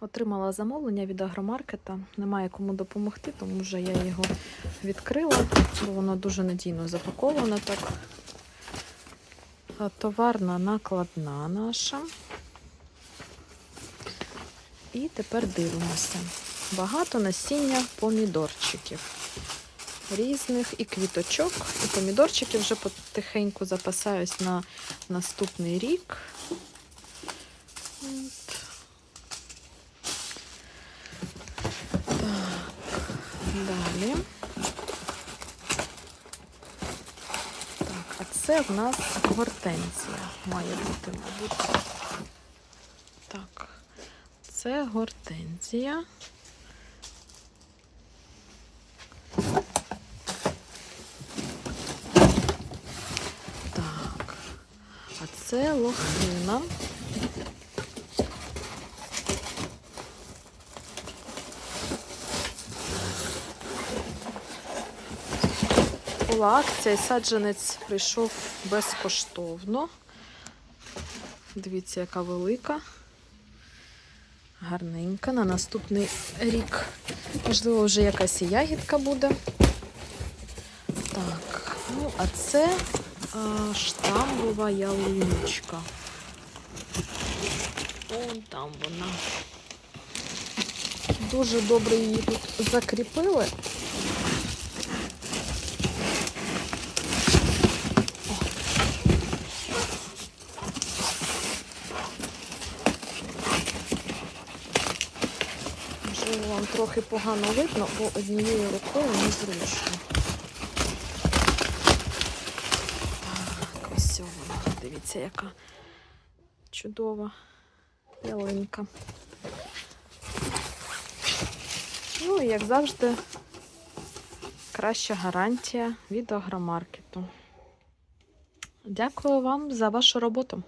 Отримала замовлення від агромаркета. Немає кому допомогти, тому вже я його відкрила, бо воно дуже надійно запаковано так. Товарна накладна наша. І тепер дивимося. Багато насіння помідорчиків. Різних і квіточок, і помідорчики вже потихеньку запасаюсь на наступний рік. От. Так, далі. Так, а це в нас гортензія має бути, мабуть. Так, це гортензія. Так, а це лохина. Була акція, і саджанець прийшов безкоштовно. Дивіться, яка велика. Гарненька. На наступний рік. Можливо, вже якась і ягідка буде. Так, ну, а це а, штамбова ялиночка. Вон там вона. Дуже добре її тут закріпили. Можливо, вам трохи погано видно, бо однією рукою незручно. Так, ось вона. Дивіться, яка чудова ялинка. Ну і як завжди, краща гарантія від агромаркету. Дякую вам за вашу роботу.